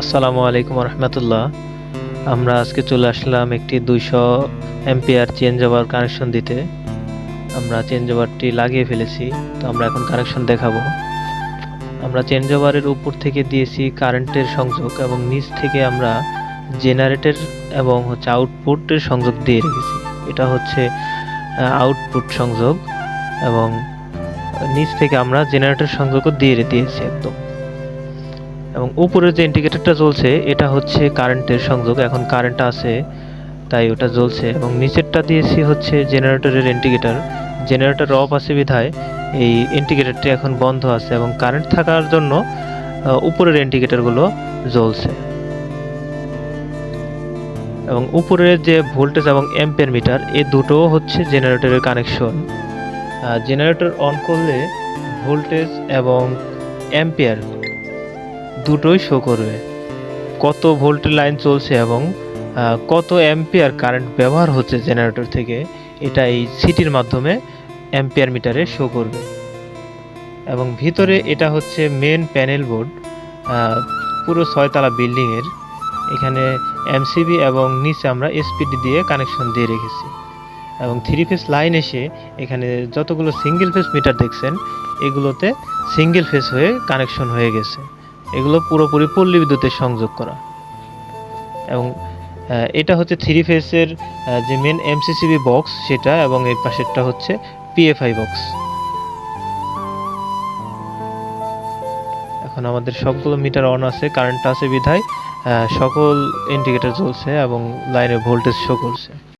আসসালামু আলাইকুম রহমতুল্লাহ আমরা আজকে চলে আসলাম একটি দুইশো এম্পিয়ার চেঞ্জ ওভার কানেকশন দিতে। আমরা চেঞ্জ ওভারটি লাগিয়ে ফেলেছি, তো আমরা এখন কানেকশন দেখাবো। আমরা চেঞ্জ ওভারের উপর থেকে দিয়েছি কারেন্টের সংযোগ এবং নিচ থেকে আমরা জেনারেটর এবং হচ্ছে আউটপুটের সংযোগ দিয়ে রেখেছি। এটা হচ্ছে আউটপুট সংযোগ এবং নিচ থেকে আমরা জেনারেটর সংযোগও দিয়ে দিয়েছি একদম। এবং উপরের যে ইন্ডিকেটরটা জ্বলছে, এটা হচ্ছে কারেন্টের সংযোগ। এখন কারেন্ট আছে, তাই ওটা জ্বলছে। এবং নিচেরটা দিয়েছি হচ্ছে জেনারেটরের ইন্ডিকেটর জেনারেটর অফ আছে বিধায়, এই ইন্ডিকেটরটি এখন বন্ধ আছে এবং কারেন্ট থাকার জন্য উপরের ইন্ডিকেটরগুলো জ্বলছে। এবং উপরের যে ভোল্টেজ এবং অ্যাম্পিয়ার মিটার এ দুটো হচ্ছে জেনারেটরের কানেকশন জেনারেটর অন করলে ভোল্টেজ এবং অ্যাম্পিয়ার দুটোই শো করবে। কত ভোল্টের লাইন চলছে এবং কত অ্যাম্পিয়ার কারেন্ট ব্যবহার হচ্ছে জেনারেটর থেকে, এটা এই সিটির মাধ্যমে অ্যাম্পিয়ার মিটারে শো করবে। এবং ভিতরে এটা হচ্ছে মেন প্যানেল বোর্ড পুরো ছয়তলা বিল্ডিংয়ের এখানে এমসিবি এবং নিচে আমরা এসপিডি দিয়ে কানেকশন দিয়ে রেখেছি। এবং থ্রি ফেস লাইন এসে এখানে যতগুলো সিঙ্গেল ফেস মিটার দেখছেন, এগুলোতে সিঙ্গেল ফেস হয়ে কানেকশন হয়ে গেছে। এগুলো পুরোপুরি পল্লী বিদ্যুতের সংযোগ করা। এবং এটা হচ্ছে থ্রি ফেসের যে মেন এমসিসিবি বক্স সেটা এবং এর পাশেরটা হচ্ছে পিএফআই বক্স এখন আমাদের সবগুলো মিটার অন আছে কারেন্ট আছে বিধায় সকল ইন্ডিকেটর জ্বলছে এবং লাইনে ভোল্টেজ শো করছে।